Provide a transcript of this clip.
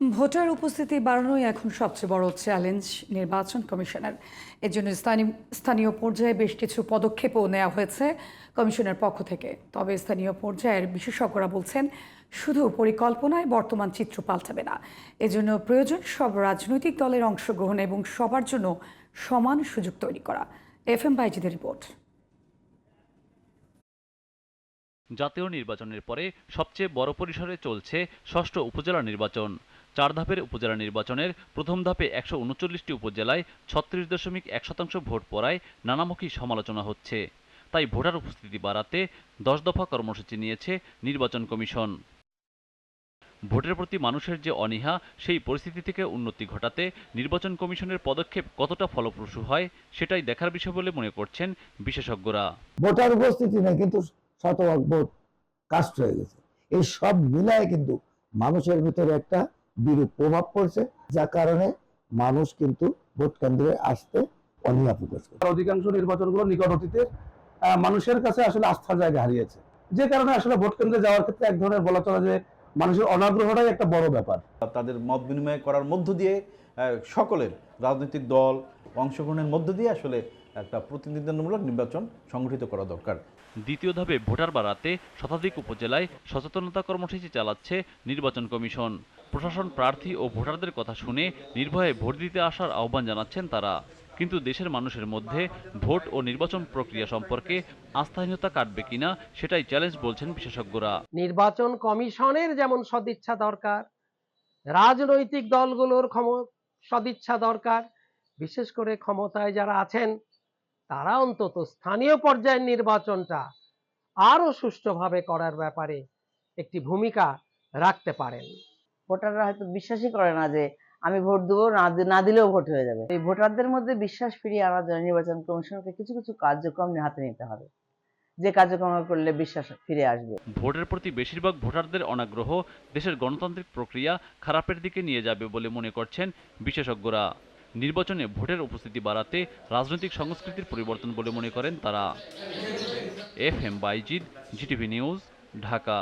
Voter উপস্থিতি বাড়ানোই এখন সবচেয়ে বড় চ্যালেঞ্জ নির্বাচন কমিশনের। এর জন্য স্থানীয় স্থানীয় পর্যায়ে বেশ কিছু পদক্ষেপও নেওয়া হয়েছে কমিশনের পক্ষ থেকে। তবে স্থানীয় পর্যায়ের বিশেষজ্ঞরা বলছেন, শুধু পরিকল্পনায় বর্তমান চিত্র পাল্টাবে না। এজন্য প্রয়োজন সব রাজনৈতিক দলের অংশগ্রহণ এবং সবার জন্য সমান সুযোগ তৈরি করা। এফ এম বাইজিদের রিপোর্ট। জাতীয় নির্বাচনের পরে সবচেয়ে বড় পরিসরে চলছে ষষ্ঠ উপজেলা নির্বাচন। চার ধাপের উপজেলা নির্বাচনের প্রথম ধাপে একশো উনচল্লিশটি উপজেলায় ছত্রিশ দশমিক এক শতাংশ ভোট পড়ায় নানামুখী সমালোচনা হচ্ছে। তাই ভোটার উপস্থিতি বাড়াতে দশ দফা কর্মসূচি নিয়েছে নির্বাচন কমিশন। ভোটের প্রতি মানুষের যে অনীহা, সেই পরিস্থিতি থেকে উন্নতি ঘটাতে নির্বাচন কমিশনের পদক্ষেপ কতটা ফলপ্রসূ হয়, সেটাই দেখার বিষয় বলে মনে করছেন বিশেষজ্ঞরা। ভোটার উপস্থিতি নেই, কিন্তু শতভাগ ভোট কাস্ট হয়ে গেছে। এই সব মিলায় কিন্তু মানুষের ভিতরে একটা বিরূপ প্রভাব পড়ছে যার কারণে মানুষ কিন্তু ভোট কেন্দ্রে আসতে অনীহা প্রকাশ করে অধিকাংশ নির্বাচনগুলো নিকট অতীতে মানুষের কাছে আসলে আস্থার জায়গা হারিয়েছে। যে কারণে আসলে ভোট কেন্দ্রে যাওয়ার ক্ষেত্রে এক ধরনের বলা চলে যে মানুষের অনাগ্রহটাই একটা বড় ব্যাপার। তাদের মত বিনিময় করার মধ্য দিয়ে আহ, সকলের রাজনৈতিক দল অংশগ্রহণের মধ্য দিয়ে আসলে একটা প্রতিনিধিত্বমূলক নির্বাচন সংগঠিত করা দরকার। দ্বিতীয় ধাপে ভোটার বাড়াতে শতাধিক উপজেলায় সচেতনতা কর্মসূচি চালাচ্ছে নির্বাচন কমিশন। প্রশাসন প্রার্থী ও ভোটারদের কথা শুনে নির্ভয়ে ভোট দিতে আসার আহ্বান জানাচ্ছেন তারা। কিন্তু দেশের মানুষের মধ্যে ভোট ও নির্বাচন প্রক্রিয়া সম্পর্কে আস্থাহীনতা কাটবে কিনা সেটাই চ্যালেঞ্জ বলছেন বিশেষজ্ঞরা। নির্বাচন কমিশনের যেমন সদিচ্ছা দরকার রাজনৈতিক দলগুলোর ক্ষম সদিচ্ছা দরকার বিশেষ করে ক্ষমতায় যারা আছেন তারা অন্তত স্থানীয় পর্যায়ের নির্বাচনটা আরও সুষ্ঠুভাবে করার ব্যাপারে একটি ভূমিকা রাখতে পারেন। ভোটাররা হয়তো বিশ্বাসই করে না যে আমি ভোট দেবো না না দিলেও ভোট হয়ে যাবে। এই ভোটারদের মধ্যে বিশ্বাস ফিরিয়ে আনার জন্য নির্বাচন কমিশনকে কিছু কিছু কার্যক্রম হাতে নিতে হবে। যে কার্যক্রম করলে বিশ্বাস ফিরে আসবে। ভোটের প্রতি বেশিরভাগ ভোটারদের অনাগ্রহ দেশের গণতান্ত্রিক প্রক্রিয়া খারাপের দিকে নিয়ে যাবে বলে মনে করছেন বিশেষজ্ঞরা। নির্বাচনে ভোটের উপস্থিতি বাড়াতে রাজনৈতিক সংস্কৃতির পরিবর্তন বলে মনে করেন তারা। F M Bayazid, GTV news, Dhaka.